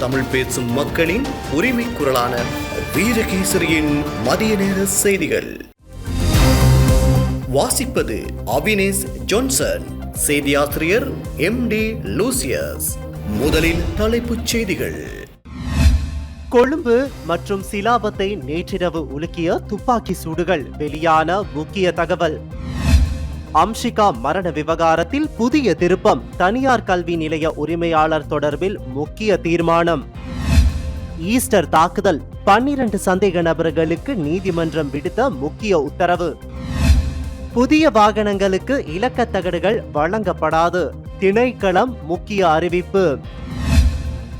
தமிழ் பேசும் மக்களின் உரிமை குரலான வீரகேசரியின் மதிய நேர செய்திகள். வாசிப்பது அவினேஷ் ஜான்சன் செய்தியாசிரியர் எம் டி லூசியஸ். முதலில் தலைப்புச் செய்திகள். கொழும்பு மற்றும் சிலாபத்தை நேற்றிரவு உலுக்கிய துப்பாக்கி சூடுகள் வெளியான முக்கிய தகவல். அம்ஷிகா மரண விவகாரத்தில் புதிய திருப்பம். தனியார் கல்வி நிலைய உரிமையாளர் தொடர்பில் முக்கிய தீர்மானம். ஈஸ்டர் தாக்குதல். பன்னிரண்டு சந்தேக நபர்களுக்கு நீதிமன்றம் விடுத்த முக்கிய உத்தரவு. புதிய வாகனங்களுக்கு இலக்கத் தகடுகள் வழங்கப்படாது. திணைக்களம் முக்கிய அறிவிப்பு.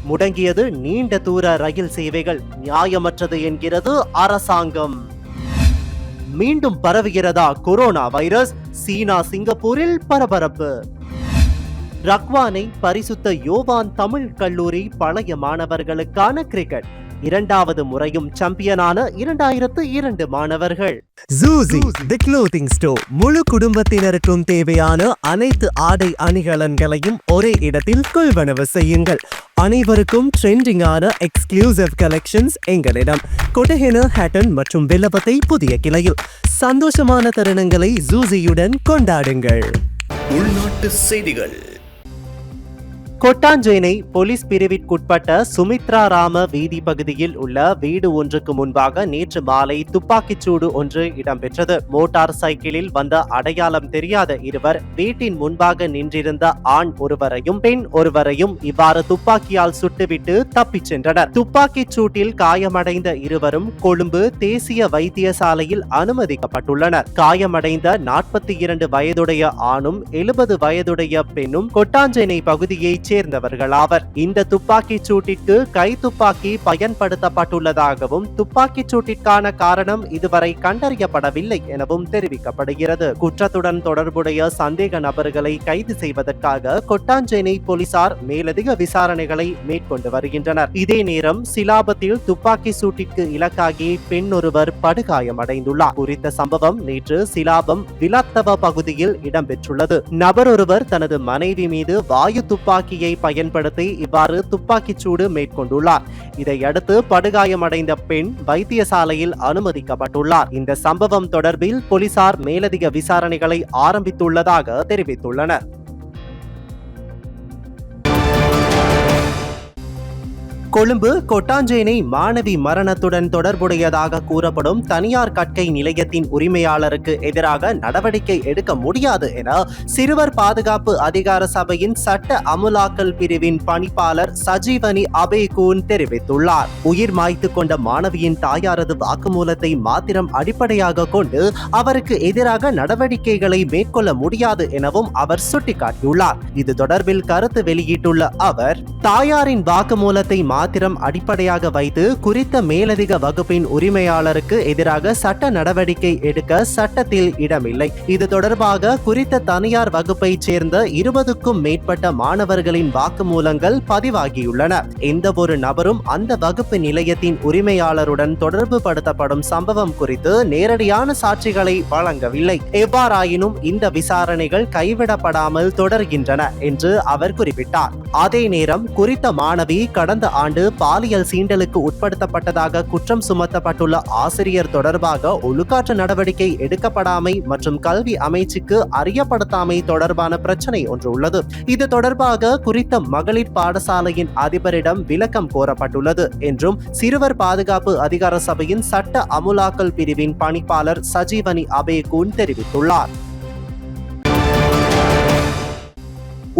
முடங்கியது நீண்ட தூர ரயில் சேவைகள். நியாயமற்றது என்கிறது அரசாங்கம். மீண்டும் பரவுகிறதா கொரோனா வைரஸ்? சீனா சிங்கப்பூரில் பரபரப்பு. ரக்வானை பரிசுத்த யோவான் தமிழ் கல்லூரி பழைய மாணவர்களுக்கான கிரிக்கெட் இரண்டாவது முறையும் சாம்பியனான இரண்டாயிரத்து இரண்டு மாணவர்கள். ஜூசி தி க்ளோத்திங் ஸ்டோர் முழு குடும்பத்தினருக்கும் தேவையான அனைத்து ஆடை அணிகலன்களையும் ஒரே இடத்தில் கொள்வனவு செய்யுங்கள். அனைவருக்கும் ட்ரெண்டிங்கான எக்ஸ்க்ளூசிவ் கலெக்ஷன்ஸ் எங்களிடம். கொட்டஹென ஹேட்டன் மற்றும் வில்லபத்தை புதிய கிளையில். சந்தோஷமான தருணங்களை ஜூசியுடன் கொண்டாடுங்கள். உள்நாட்டு செய்திகள். கொட்டாஞ்சேனை போலீஸ் பிரிவிற்குட்பட்ட சுமித்ரா ராம வீதி பகுதியில் உள்ள வீடு ஒன்றுக்கு முன்பாக நேற்று மாலை துப்பாக்கிச்சூடு ஒன்று இடம்பெற்றது. மோட்டார் சைக்கிளில் வந்த அடையாளம் தெரியாத இருவர் வீட்டின் முன்பாக நின்றிருந்த ஆண் ஒருவரையும் பெண் ஒருவரையும் இவ்வாறு துப்பாக்கியால் சுட்டுவிட்டு தப்பிச் சென்றனர். துப்பாக்கிச் சூட்டில் காயமடைந்த இருவரும் கொழும்பு தேசிய வைத்தியசாலையில் அனுமதிக்கப்பட்டுள்ளனர். காயமடைந்த நாற்பத்தி இரண்டு வயதுடைய ஆணும் எழுபது வயதுடைய பெண்ணும் கொட்டாஞ்சேனை பகுதியைச் சேர்ந்தவர்களாவர். இந்த துப்பாக்கிச் சூட்டிற்கு கை துப்பாக்கி பயன்படுத்தப்பட்டுள்ளதாகவும் துப்பாக்கிச் சூட்டிற்கான காரணம் இதுவரை கண்டறியப்படவில்லை எனவும் தெரிவிக்கப்படுகிறது. குற்றத்துடன் தொடர்புடைய சந்தேக நபர்களை கைது செய்வதற்காக கொட்டாஞ்சேனை போலீசார் மேலதிக விசாரணைகளை மேற்கொண்டு வருகின்றனர். இதே நேரம் சிலாபத்தில் துப்பாக்கி சூட்டிற்கு இலக்காகி பெண் ஒருவர் படுகாயமடைந்துள்ளார். குறித்த சம்பவம் நேற்று சிலாபம் விலத்தவ பகுதியில் இடம்பெற்றுள்ளது. நபர் ஒருவர் தனது மனைவி மீது வாயு துப்பாக்கி துப்பாக்கியை பயன்படுத்தி இவ்வாறு துப்பாக்கிச் சூடு மேற்கொண்டுள்ளார். இதையடுத்து படுகாயமடைந்த பெண் வைத்தியசாலையில் அனுமதிக்கப்பட்டுள்ளார். இந்த சம்பவம் தொடர்பில் போலீசார் மேலதிக விசாரணைகளை ஆரம்பித்துள்ளதாக தெரிவித்துள்ளனர். கொழும்பு கொட்டாஞ்சேனை மாணவி மரணத்துடன் தொடர்புடையதாக கூறப்படும் தனியார் கற்கை நிலையத்தின் உரிமையாளருக்கு எதிராக நடவடிக்கை எடுக்க முடியாது என சிறுவர் பாதுகாப்பு அதிகார சபையின் சட்ட அமுலாக்கல் பிரிவின் பணிப்பாளர் சஜீவனி அபேகூன் தெரிவித்துள்ளார். உயிர் மாய்த்து கொண்ட மாணவியின் தாயாரது வாக்குமூலத்தை மாத்திரம் அடிப்படையாக கொண்டு அவருக்கு எதிராக நடவடிக்கைகளை மேற்கொள்ள முடியாது எனவும் அவர் சுட்டிக்காட்டியுள்ளார். இது தொடர்பில் கருத்து வெளியிட்டுள்ள அவர் தாயாரின் வாக்குமூலத்தை மாத்திரம் அடிப்படையாக வைத்து குறித்த மேலதிக வகுப்பின் உரிமையாளருக்கு எதிராக சட்ட நடவடிக்கை எடுக்க சட்டத்தில் இடமில்லை. இது தொடர்பாக குறித்த தனியார் வகுப்பைச் சேர்ந்த இருபதுக்கும் மேற்பட்ட மாணவர்களின் வாக்குமூலங்கள் பதிவாகியுள்ளன. எந்த ஒரு நபரும் அந்த வகுப்பு நிலையத்தின் உரிமையாளருடன் தொடர்பு படுத்தப்படும் சம்பவம் குறித்து நேரடியான சாட்சிகளை வழங்கவில்லை. எவ்வாறாயினும் இந்த விசாரணைகள் கைவிடப்படாமல் தொடர்கின்றன என்று அவர் குறிப்பிட்டார். அதே நேரம் குறித்த மாணவி கடந்த ஆண்டு ஆண்டு பாலியல் சீண்டலுக்கு உட்படுத்தப்பட்டதாக குற்றம் சுமத்தப்பட்டுள்ள ஆசிரியர் தொடர்பாக ஒழுக்காற்று நடவடிக்கை எடுக்கப்படாமை மற்றும் கல்வி அமைச்சுக்கு அறியப்படுத்தாமை தொடர்பான பிரச்சனை ஒன்று உள்ளது. இது தொடர்பாக குறித்த மகளிர் பாடசாலையின் அதிபரிடம் விளக்கம் கோரப்பட்டுள்ளது என்றும் சிறுவர் பாதுகாப்பு அதிகார சபையின் சட்ட அமுலாக்கல் பிரிவின் பணிப்பாளர் சஜீவனி அபேகூன் தெரிவித்துள்ளார்.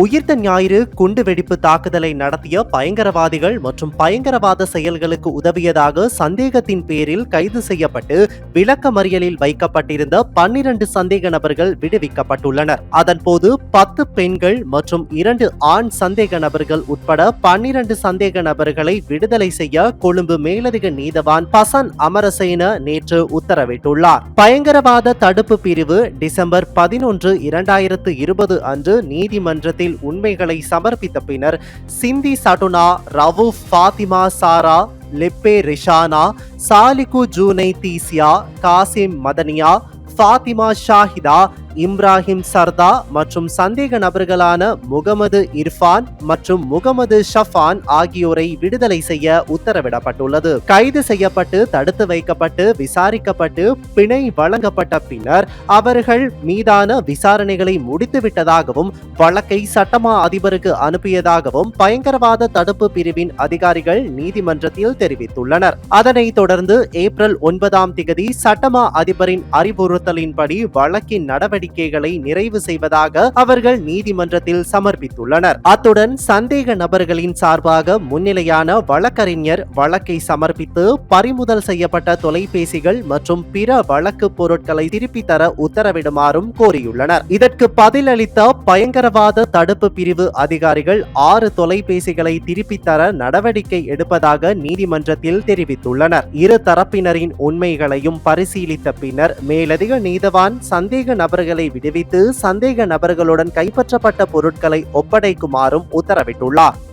உயிர்த்த ஞாயிறு குண்டு வெடிப்பு தாக்குதலை நடத்திய பயங்கரவாதிகள் மற்றும் பயங்கரவாத செயல்களுக்கு உதவியதாக சந்தேகத்தின் பேரில் கைது செய்யப்பட்டு விளக்க மறியலில் வைக்கப்பட்டிருந்த பன்னிரண்டு சந்தேக நபர்கள் விடுவிக்கப்பட்டுள்ளனர். அதன்போது பத்து பெண்கள் மற்றும் இரண்டு ஆண் சந்தேக நபர்கள் உட்பட பன்னிரண்டு சந்தேக நபர்களை விடுதலை செய்ய கொழும்பு மேலதிக நீதவான் பசன் அமரசேன நேற்று உத்தரவிட்டுள்ளார். பயங்கரவாத தடுப்பு பிரிவு டிசம்பர் பதினொன்று இரண்டாயிரத்து இருபது அன்று நீதிமன்றத்தில் உண்மைகளை சமர்ப்பித்த பின்னர் சிந்தி சடுனா ரவு ஃபாத்திமா சாரா லெப்பே ரிஷானா சாலிகு ஜூனை தீசியா காசிம் மதனியா ஃபாத்திமா ஷாஹிதா இம்ராஹிம் சர்தா மற்றும் சந்தேக நபர்களான முகமது இர்ஃபான் மற்றும் முகமது ஷஃபான் ஆகியோரை விடுதலை செய்ய உத்தரவிடப்பட்டுள்ளது. கைது செய்யப்பட்டு தடுத்து வைக்கப்பட்டு விசாரிக்கப்பட்டு பிணை வழங்கப்பட்ட பின்னர் அவர்கள் மீதான விசாரணைகளை முடித்துவிட்டதாகவும் வழக்கை சட்டமா அதிபருக்கு அனுப்பியதாகவும் பயங்கரவாத தடுப்பு பிரிவின் அதிகாரிகள் நீதிமன்றத்தில் தெரிவித்துள்ளனர். அதனைத் தொடர்ந்து ஏப்ரல் ஒன்பதாம் திகதி சட்டமா அதிபரின் அறிவுறுத்தலின்படி வழக்கின் நடவடிக்கை நடவடிக்கைகளை நிறைவு செய்வதாக அவர்கள் நீதிமன்றத்தில் சமர்ப்பித்துள்ளனர். அத்துடன் சந்தேக நபர்களின் சார்பாக முன்னிலையான வழக்கறிஞர் வழக்கை சமர்ப்பித்து பறிமுதல் செய்யப்பட்ட தொலைபேசிகள் மற்றும் பிற வழக்கு பொருட்களை திருப்பித் தர உத்தரவிடுமாறும் கோரியுள்ளனர். இதற்கு பதிலளித்த பயங்கரவாத தடுப்பு பிரிவு அதிகாரிகள் ஆறு தொலைபேசிகளை திருப்பித் தர நடவடிக்கை எடுப்பதாக நீதிமன்றத்தில் தெரிவித்துள்ளனர். இரு தரப்பினரின் உண்மைகளையும் பரிசீலித்த பின்னர் மேலதிக நீதவான் சந்தேக நபர்கள் விடுவித்து சந்தேக நபர்களுடன் கைப்பற்றப்பட்ட பொருட்களை ஒப்படைக்குமாறும் உத்தரவிட்டுள்ளார்.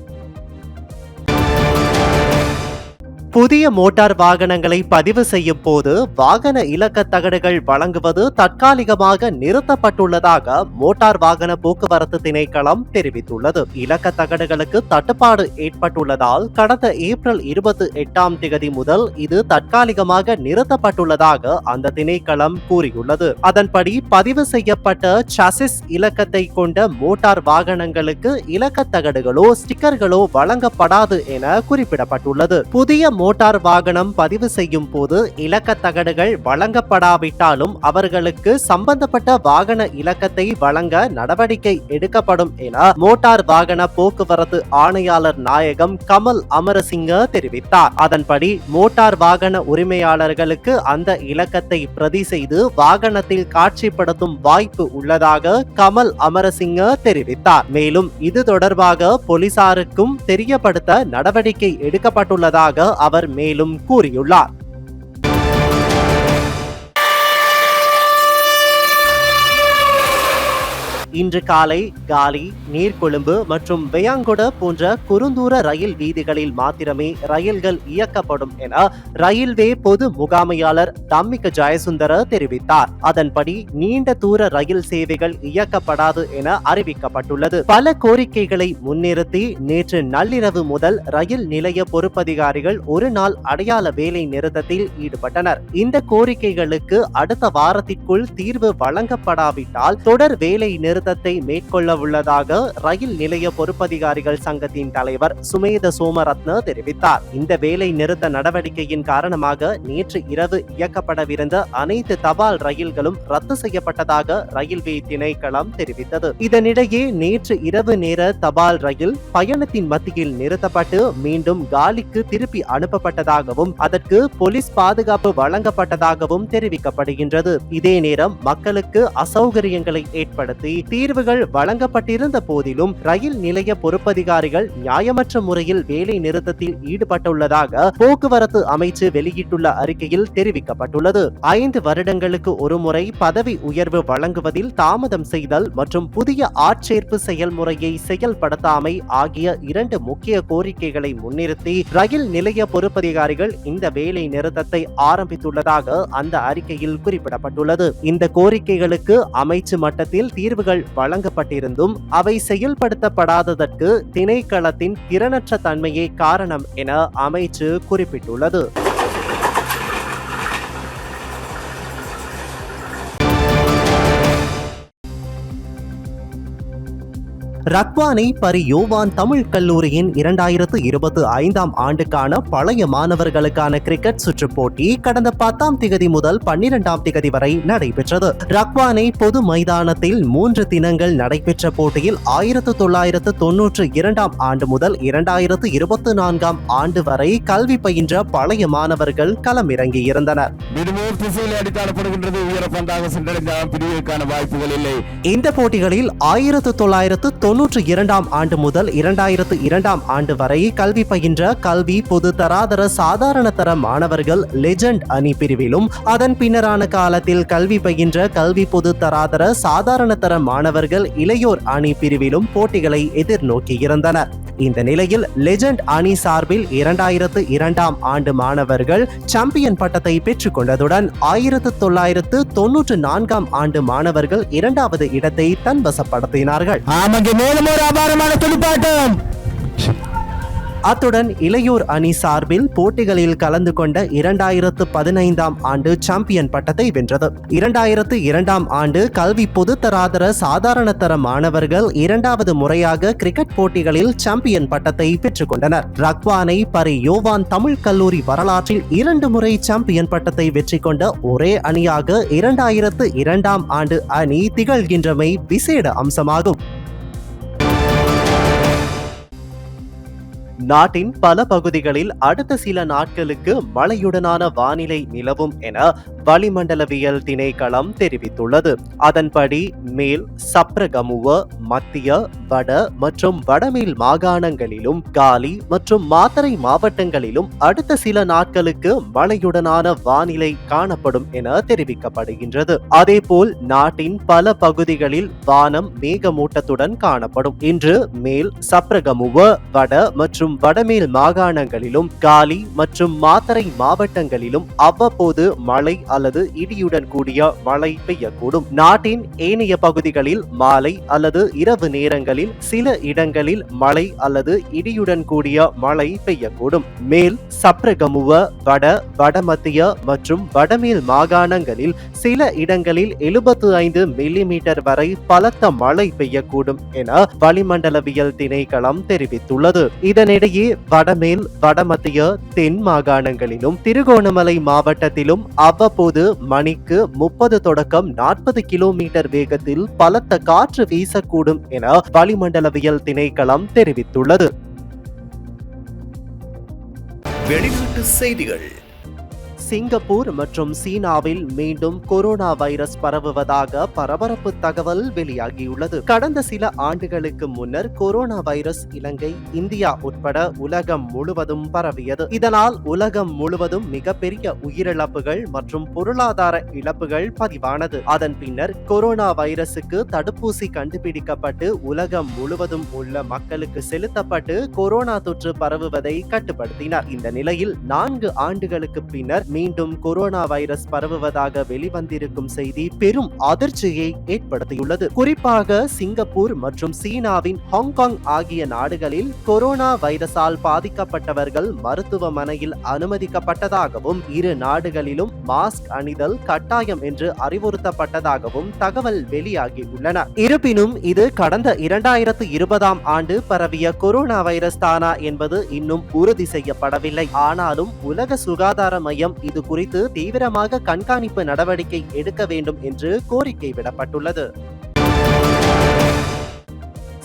புதிய மோட்டார் வாகனங்களை பதிவு செய்யும் போது வாகன இலக்க தகடுகள் வழங்குவது தற்காலிகமாக நிறுத்தப்பட்டுள்ளதாக மோட்டார் வாகன போக்குவரத்து திணைக்களம் தெரிவித்துள்ளது. இலக்க தகடுகளுக்கு தட்டுப்பாடு ஏற்பட்டுள்ளதால் கடந்த ஏப்ரல் இருபத்தி எட்டாம் தேதி முதல் இது தற்காலிகமாக நிறுத்தப்பட்டுள்ளதாக அந்த திணைக்களம் கூறியுள்ளது. அதன்படி பதிவு செய்யப்பட்ட சசிஸ் இலக்கத்தை கொண்ட மோட்டார் வாகனங்களுக்கு இலக்க தகடுகளோ ஸ்டிக்கர்களோ வழங்கப்படாது என குறிப்பிடப்பட்டுள்ளது. புதிய மோட்டார் வாகனம் பதிவு செய்யும் போது இலக்க தகடுகள் வழங்கப்படாவிட்டாலும் அவர்களுக்கு சம்பந்தப்பட்ட வாகன இலக்கத்தை வழங்க நடவடிக்கை எடுக்கப்படும் என மோட்டார் வாகன போக்குவரத்து ஆணையாளர் நாயகம் கமல் அமரசிங்க தெரிவித்தார். அதன்படி மோட்டார் வாகன உரிமையாளர்களுக்கு அந்த இலக்கத்தை பிரதி செய்து வாகனத்தில் காட்சிப்படுத்தும் வாய்ப்பு உள்ளதாக கமல் அமரசிங்க தெரிவித்தார். மேலும் இது தொடர்பாக போலீசாருக்கும் தெரியப்படுத்த நடவடிக்கை எடுக்கப்பட்டுள்ளதாக அவர் மேலும் கூறியுள்ளார். இன்று காலை காலி நீர்கொழும்பு மற்றும் வெயாங்குட போன்ற குறுந்தூர ரயில் வீதிகளில் மாத்திரமே ரயில்கள் இயக்கப்படும் என ரயில்வே பொது முகாமையாளர் தம்மிக ஜெயசுந்தர தெரிவித்தார். அதன்படி நீண்ட தூர ரயில் சேவைகள் இயக்கப்படாது என அறிவிக்கப்பட்டுள்ளது. பல கோரிக்கைகளை முன்னிறுத்தி நேற்று நள்ளிரவு முதல் ரயில் நிலைய பொறுப்பதிகாரிகள் ஒரு நாள் அடையாள வேலை நிறுத்தத்தில் ஈடுபட்டனர். இந்த கோரிக்கைகளுக்கு அடுத்த வாரத்திற்குள் தீர்வு வழங்கப்படாவிட்டால் தொடர் வேலை நிறுத்த நிறுத்தத்தை மேற்கொள்ள உள்ளதாக ரயில் நிலைய பொறுப்பதிகாரிகள் சங்கத்தின் தலைவர் சுமேத சோமரத்ன தெரிவித்தார். இந்த வேலை நிறுத்த நடவடிக்கையின் காரணமாக நேற்று இரவு இயக்கப்படவிருந்த அனைத்து தபால் ரயில்களும் ரத்து செய்யப்பட்டதாக ரயில்வே திணைக்களம் தெரிவித்தது. இதனிடையே நேற்று இரவு நேர தபால் ரயில் பயணத்தின் மத்தியில் நிறுத்தப்பட்டு மீண்டும் காலிக்கு திருப்பி அனுப்பப்பட்டதாகவும் அதற்கு போலீஸ் பாதுகாப்பு வழங்கப்பட்டதாகவும் தெரிவிக்கப்படுகின்றது. இதே நேரம் மக்களுக்கு அசௌகரியங்களை ஏற்படுத்தி தீர்வுகள் வழங்கப்பட்டிருந்த போதிலும் ரயில் நிலைய பொறுப்பதிகாரிகள் நியாயமற்ற முறையில் வேலை நிறுத்தத்தில் ஈடுபட்டுள்ளதாக போக்குவரத்து அமைச்சு வெளியிட்டுள்ள அறிக்கையில் தெரிவிக்கப்பட்டுள்ளது. ஐந்து வருடங்களுக்கு ஒருமுறை பதவி உயர்வு வழங்குவதில் தாமதம் செய்தல் மற்றும் புதிய ஆட்சேர்ப்பு செயல்முறையை செயல்படுத்தாமை ஆகிய இரண்டு முக்கிய கோரிக்கைகளை முன்னிறுத்தி ரயில் நிலைய பொறுப்பதிகாரிகள் இந்த வேலை நிறுத்தத்தை ஆரம்பித்துள்ளதாக அந்த அறிக்கையில் குறிப்பிடப்பட்டுள்ளது. இந்த கோரிக்கைகளுக்கு அமைச்சு மட்டத்தில் தீர்வுகள் வழங்கப்பட்டிருந்தும் அவை செயல்படுத்தப்படாததற்கு திணைக்களத்தின் திறனற்ற தன்மையே காரணம் என அமைச்சு குறிப்பிட்டுள்ளது. ரக்வானை பரி யோவான் தமிழ் கல்லூரியின் இரண்டாயிரத்து இருபத்தி ஐந்தாம் ஆண்டுக்கான பழைய மாணவர்களுக்கான கிரிக்கெட் சுற்று போட்டி கடந்த பத்தாம் திகதி முதல் பன்னிரெண்டாம் திகதி வரை நடைபெற்றது. ரக்வானை பொது மைதானத்தில் மூன்று தினங்கள் நடைபெற்ற போட்டியில் ஆயிரத்து தொள்ளாயிரத்து தொன்னூற்று இரண்டாம் ஆண்டு முதல் இரண்டாயிரத்து இருபத்தி நான்காம் ஆண்டு வரை கல்வி பயின்ற பழைய மாணவர்கள் களமிறங்கியிருந்தனர். இந்த போட்டிகளில் ஆயிரத்து தொள்ளாயிரத்து தொன்னூற்று இரண்டாம் ஆண்டு முதல் இரண்டாயிரத்து இரண்டாம் ஆண்டு வரை கல்வி பயின்ற கல்வி பொது தராதர சாதாரண தர மாணவர்கள் லெஜண்ட் அணி பிரிவிலும் அதன் பின்னரான காலத்தில் கல்வி பயின்ற கல்வி பொது தராதர சாதாரண தர மாணவர்கள் இளையோர் அணி பிரிவிலும் போட்டிகளை எதிர்நோக்கியிருந்தனர் இந்த நிலையில் லெஜண்ட் அணி சார்பில் இரண்டாயிரத்து இரண்டாம் ஆண்டு மாணவர்கள் சாம்பியன் பட்டத்தை பெற்றுக்கொண்டதுடன் ஆயிரத்து தொள்ளாயிரத்து தொன்னூற்று நான்காம் ஆண்டு மாணவர்கள் இரண்டாவது இடத்தை தன்வசப்படுத்தினார்கள். ஆமாங்க மேலும் ஒரு அபாரமான துடுப்பாட்டம். அத்துடன் இளையோர் அணி சார்பில் போட்டிகளில் கலந்து கொண்ட இரண்டாயிரத்து பதினைந்தாம் ஆண்டு சாம்பியன் பட்டத்தை வென்றது. இரண்டாயிரத்து இரண்டாம் ஆண்டு கல்வி பொதுத்தராதர சாதாரணத்தர மாணவர்கள் இரண்டாவது முறையாக கிரிக்கெட் போட்டிகளில் சாம்பியன் பட்டத்தை பெற்றுக்கொண்டனர். ரக்வானை பரி யோவான் தமிழ் கல்லூரி வரலாற்றில் இரண்டு முறை சாம்பியன் பட்டத்தை வெற்றி கொண்ட ஒரே அணியாக இரண்டாயிரத்து இரண்டாம் ஆண்டு அணி திகழ்கின்றமை விசேட அம்சமாகும். நாட்டின் பல பகுதிகளில் அடுத்த சில நாட்களுக்கு மழையுடனான வானிலை நிலவும் என வளிமண்டலவியல் திணைக்களம் தெரிவித்துள்ளது. அதன்படி மேல் சப்ரகமுவ மத்திய வட மற்றும் வடமேல் மாகாணங்களிலும் காலி மற்றும் மாத்தரை மாவட்டங்களிலும் அடுத்த சில நாட்களுக்கு மழையுடனான வானிலை காணப்படும் என தெரிவிக்கப்படுகின்றது. அதேபோல் நாட்டின் பல பகுதிகளில் வானம் மேகமூட்டத்துடன் காணப்படும். இன்று மேல் சப்ரகமுவ வட மற்றும் வடமேல் மாகாணங்களிலும் காலி மற்றும் மாத்தரை மாவட்டங்களிலும் அவ்வப்போது மழை அல்லது இடியுடன் கூடிய மழை பெய்யக்கூடும். நாட்டின் ஏனைய பகுதிகளில் மாலை அல்லது இரவு நேரங்களில் சில இடங்களில் மழை அல்லது இடியுடன் கூடிய மழை பெய்யக்கூடும். மேல் சப்ரகமுவ வட வடமத்திய மற்றும் வடமேல் மாகாணங்களில் சில இடங்களில் எழுபத்து ஐந்து மில்லிமீட்டர் வரை பலத்த மழை பெய்யக்கூடும் என வளிமண்டலவியல் திணைக்களம் தெரிவித்துள்ளது. இதனை இதனிடையே வடமேல் வடமத்திய தென் மாகாணங்களிலும் திருகோணமலை மாவட்டத்திலும் அவ்வப்போது மணிக்கு முப்பது தொடக்கம் நாற்பது கிலோமீட்டர் வேகத்தில் பலத்த காற்று வீசக்கூடும் என வளிமண்டலவியல் திணைக்களம் தெரிவித்துள்ளது. வெளிநாட்டு செய்திகள். சிங்கப்பூர் மற்றும் சீனாவில் மீண்டும் கொரோனா வைரஸ் பரவுவதாக பரபரப்பு தகவல் வெளியாகியுள்ளது. கடந்த சில ஆண்டுகளுக்கு முன்னர் கொரோனா வைரஸ் இலங்கை இந்தியா உட்பட உலகம் முழுவதும் பரவியது. இதனால் உலகம் முழுவதும் மிகப்பெரிய உயிரிழப்புகள் மற்றும் பொருளாதார இழப்புகள் பதிவானது. அதன் பின்னர் கொரோனா வைரசுக்கு தடுப்பூசி கண்டுபிடிக்கப்பட்டு உலகம் முழுவதும் உள்ள மக்களுக்கு செலுத்தப்பட்டு கொரோனா தொற்று பரவுவதை கட்டுப்படுத்தினர். இந்த நிலையில் நான்கு ஆண்டுகளுக்கு பின்னர் மீண்டும் கொரோனா வைரஸ் பரவுவதாக வெளிவந்திருக்கும் செய்தி பெரும் அதிர்ச்சியை ஏற்படுத்தியுள்ளது. குறிப்பாக சிங்கப்பூர் மற்றும் சீனாவின் ஹாங்காங் ஆகிய நாடுகளில் கொரோனா வைரஸால் பாதிக்கப்பட்டவர்கள் மருத்துவமனையில் அனுமதிக்கப்பட்டதாகவும் இரு நாடுகளிலும் மாஸ்க் அணிதல் கட்டாயம் என்று அறிவுறுத்தப்பட்டதாகவும் தகவல் வெளியாகி உள்ளன இருப்பினும் இது கடந்த இரண்டாயிரத்து இருபதாம் ஆண்டு பரவிய கொரோனா வைரஸ் தானா என்பது இன்னும் உறுதி செய்யப்படவில்லை. ஆனாலும் உலக சுகாதார மையம் இது குறித்து தீவிரமாக கண்காணிப்பு நடவடிக்கை எடுக்க வேண்டும் என்று கோரிக்கை விடப்பட்டுள்ளது.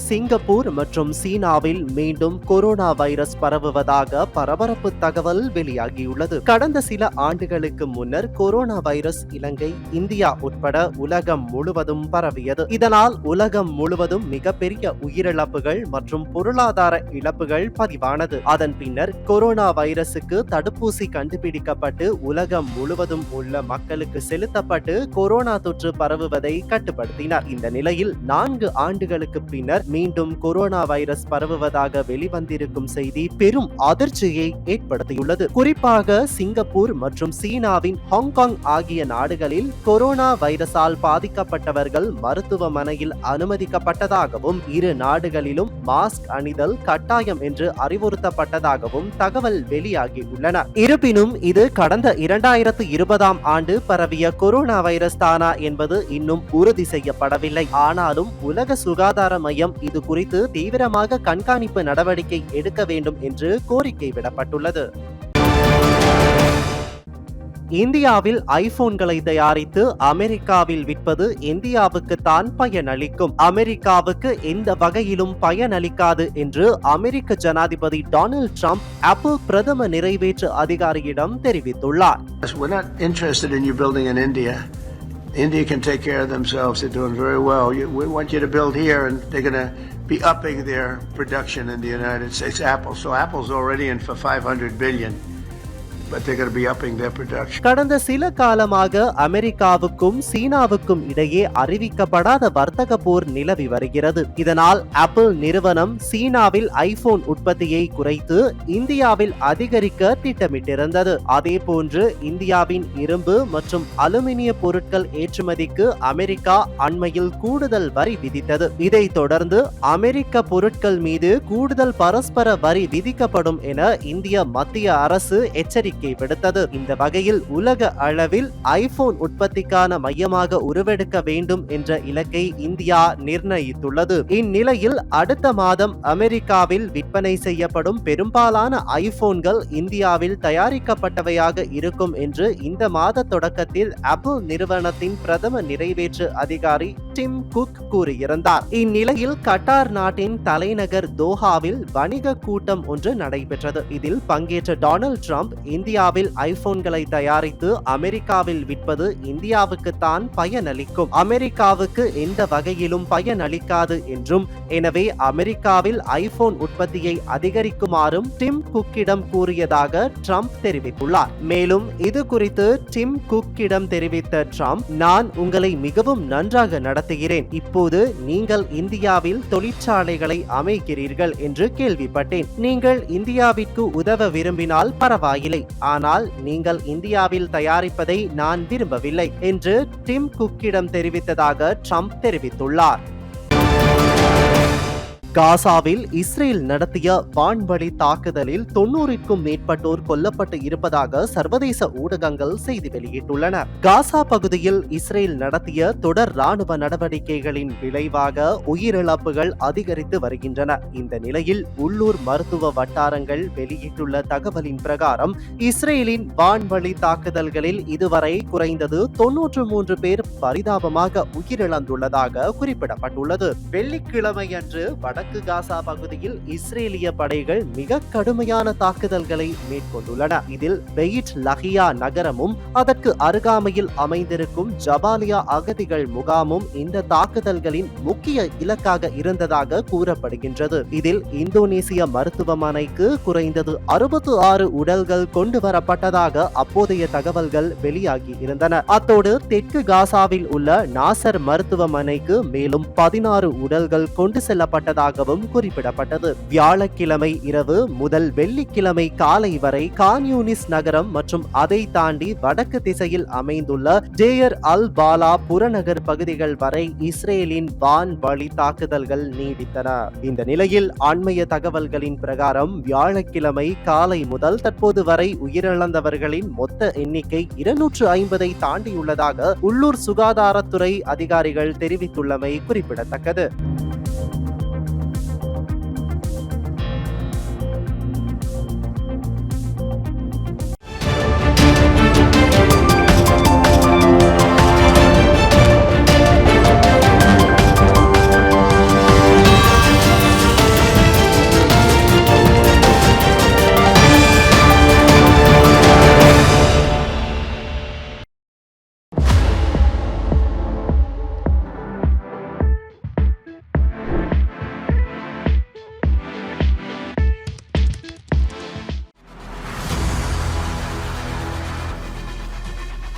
சிங்கப்பூர் மற்றும் சீனாவில் மீண்டும் கொரோனா வைரஸ் பரவுவதாக பரபரப்பு தகவல் வெளியாகியுள்ளது. கடந்த சில ஆண்டுகளுக்கு முன்னர் கொரோனா வைரஸ் இலங்கை இந்தியா உட்பட உலகம் முழுவதும் பரவியது. இதனால் உலகம் முழுவதும் மிகப்பெரிய உயிரிழப்புகள் மற்றும் பொருளாதார இழப்புகள் பதிவானது. அதன் பின்னர் கொரோனா வைரசுக்கு தடுப்பூசி கண்டுபிடிக்கப்பட்டு உலகம் முழுவதும் உள்ள மக்களுக்கு செலுத்தப்பட்டு கொரோனா தொற்று பரவுவதை கட்டுப்படுத்தினார். இந்த நிலையில் நான்கு ஆண்டுகளுக்கு பின்னர் மீண்டும் கொரோனா வைரஸ் பரவுவதாக வெளிவந்திருக்கும் செய்தி பெரும் அதிர்ச்சியை ஏற்படுத்தியுள்ளது. குறிப்பாக சிங்கப்பூர் மற்றும் சீனாவின் ஹாங்காங் ஆகிய நாடுகளில் கொரோனா வைரஸால் பாதிக்கப்பட்டவர்கள் மருத்துவமனையில் அனுமதிக்கப்பட்டதாகவும் இரு நாடுகளிலும் மாஸ்க் அணிதல் கட்டாயம் என்று அறிவுறுத்தப்பட்டதாகவும் தகவல் வெளியாகி உள்ளன இருப்பினும் இது கடந்த இரண்டாயிரத்து இருபதாம் ஆண்டு பரவிய கொரோனா வைரஸ் தானா என்பது இன்னும் உறுதி செய்யப்படவில்லை. ஆனாலும் உலக சுகாதார மையம் இது குறித்து தீவிரமாக கண்காணிப்பு நடவடிக்கை எடுக்க வேண்டும் என்று கோரிக்கை விடப்பட்டுள்ளது. இந்தியாவில் ஐபோன்களை தயாரித்து அமெரிக்காவில் விற்பது இந்தியாவுக்கு தான் பயனளிக்கும். அமெரிக்காவுக்கு எந்த வகையிலும் பயனளிக்காது என்று அமெரிக்க ஜனாதிபதி டொனால்ட் ட்ரம்ப் அப்போ பிரதம நிறைவேற்று அதிகாரியிடம் தெரிவித்துள்ளார். India. Can take care of themselves. They're doing very well. We want you to build here, and they're going to be upping their production in the United States. Apple. So Apple's already in for 500 billion. கடந்த சில காலமாக அமெரிக்காவுக்கும் சீனாவுக்கும் இடையே அறிவிக்கப்படாத வர்த்தக போர் நிலவி வருகிறது. இதனால் ஆப்பிள் நிறுவனம் சீனாவில் ஐபோன் உற்பத்தியை குறைத்து இந்தியாவில் அதிகரிக்க திட்டமிட்டிருந்தது. அதே போன்று இந்தியாவின் இரும்பு மற்றும் அலுமினிய பொருட்கள் ஏற்றுமதிக்கு அமெரிக்கா அண்மையில் கூடுதல் வரி விதித்தது. இதைத் தொடர்ந்து அமெரிக்க பொருட்கள் மீது கூடுதல் பரஸ்பர வரி விதிக்கப்படும் என இந்திய மத்திய அரசு எச்சரிக்கை விடுத்தது இந்த வகையில் உலக அளவில் ஐபோன் உற்பத்திக்கான மையமாக உருவெடுக்க வேண்டும் என்ற இலக்கை இந்தியா நிர்ணயித்துள்ளது. இந்நிலையில் அடுத்த மாதம் அமெரிக்காவில் விற்பனை செய்யப்படும் பெரும்பாலான ஐபோன்கள் இந்தியாவில் தயாரிக்கப்பட்டவையாக இருக்கும் என்று இந்த மாத தொடக்கத்தில் ஆப்பிள் நிறுவனத்தின் பிரதம நிறைவேற்று அதிகாரி டிம் குக் கூறியிருந்தார். இந்நிலையில் கட்டார் நாட்டின் தலைநகர் தோஹாவில் வணிக கூட்டம் ஒன்று நடைபெற்றது. இதில் பங்கேற்ற டொனால்ட் ட்ரம்ப் இந்தியாவில் ஐபோன்களை தயாரித்து அமெரிக்காவில் விற்பது இந்தியாவுக்குத்தான் பயனளிக்கும். அமெரிக்காவுக்கு எந்த வகையிலும் பயனளிக்காது என்றும் எனவே அமெரிக்காவில் ஐபோன் உற்பத்தியை அதிகரிக்குமாறும் டிம் குக்கிடம் கூறியதாக ட்ரம்ப் தெரிவித்துள்ளார். மேலும் இது குறித்து டிம் குக்கிடம் தெரிவித்த ட்ரம்ப் நான் உங்களை மிகவும் நன்றாக நடத்துகிறேன். இப்போது நீங்கள் இந்தியாவில் தொழிற்சாலைகளை அமைக்கிறீர்கள் என்று கேள்விப்பட்டேன். நீங்கள் இந்தியாவிற்கு உதவ விரும்பினால் பரவாயில்லை. ஆனால் நீங்கள் இந்தியாவில் தயாரிப்பதை நான் விரும்பவில்லை என்று டிம் குக்கிடம் தெரிவித்ததாக ட்ரம்ப் தெரிவித்துள்ளார். காசாவில் இஸ்ரேல் நடத்திய வான்வழி தாக்குதலில் தொன்னூறிற்கும் மேற்பட்டோர் கொல்லப்பட்டு இருப்பதாக சர்வதேச ஊடகங்கள் செய்தி வெளியிட்டுள்ளன. காசா பகுதியில் இஸ்ரேல் நடத்திய தொடர் ராணுவ நடவடிக்கைகளின் விளைவாக உயிரிழப்புகள் அதிகரித்து வருகின்றன. இந்த நிலையில் உள்ளூர் மருத்துவ வட்டாரங்கள் வெளியிட்டுள்ள தகவலின் பிரகாரம் இஸ்ரேலின் வான்வழி தாக்குதல்களில் இதுவரை குறைந்தது தொன்னூற்று மூன்று பேர் பரிதாபமாக உயிரிழந்துள்ளதாக குறிப்பிடப்பட்டுள்ளது. வெள்ளிக்கிழமையன்று வட வடக்கு காசா பகுதியில் இஸ்ரேலிய படைகள் மிக கடுமையான தாக்குதல்களை மேற்கொண்டுள்ளன. இதில் பெயிட் லஹியா நகரமும் அதற்கு அருகாமையில் அமைந்திருக்கும் ஜபாலியா அகதிகள் முகாமும் இந்த தாக்குதல்களின் முக்கிய இலக்காக இருந்ததாக கூறப்படுகின்றது. இதில் இந்தோனேசிய மருத்துவமனைக்கு குறைந்தது அறுபத்து ஆறு உடல்கள் கொண்டு வரப்பட்டதாக அப்போதைய தகவல்கள் வெளியாகி இருந்தன. அத்தோடு தெற்கு காசாவில் உள்ள நாசர் மருத்துவமனைக்கு மேலும் பதினாறு உடல்கள் கொண்டு செல்லப்பட்டதாக செல்லப்பட்டதாகவும் குறிப்பிடப்பட்டது. வியாழக்கிழமை இரவு முதல் வெள்ளிக்கிழமை காலை வரை கான்யூனிஸ் நகரம் மற்றும் அதை தாண்டி வடக்கு திசையில் அமைந்துள்ள ஜேயர் அல் பாலா புறநகர் பகுதிகள் வரை இஸ்ரேலின் வான் வழி தாக்குதல்கள் நீடித்தன. இந்த நிலையில் அண்மைய தகவல்களின் பிரகாரம் வியாழக்கிழமை காலை முதல் தற்போது வரை உயிரிழந்தவர்களின் மொத்த எண்ணிக்கை இருநூற்று ஐம்பதை தாண்டியுள்ளதாக உள்ளூர் சுகாதாரத்துறை அதிகாரிகள் தெரிவித்துள்ளமை குறிப்பிடத்தக்கது.